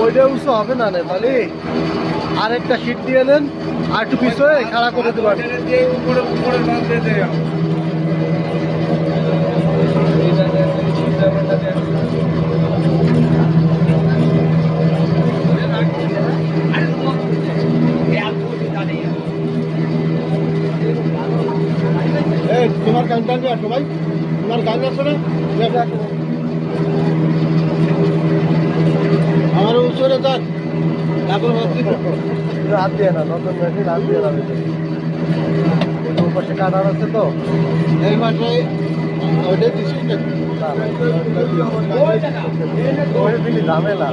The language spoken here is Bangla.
ওইটা উঁচু হবে না রে তাহলে আরেকটা সিট দিয়ে নেন, আর একটু পিছনে খাড়া করে এই তোমার গান টানবে আসো ভাই। তোমার গান না না আমার উচ্চরে যান তারপর রাত দিয়ে না নতুন মেশিন রাত দিয়ে না পাশে কাটার আছে তো। এই মাসে ঝামেলা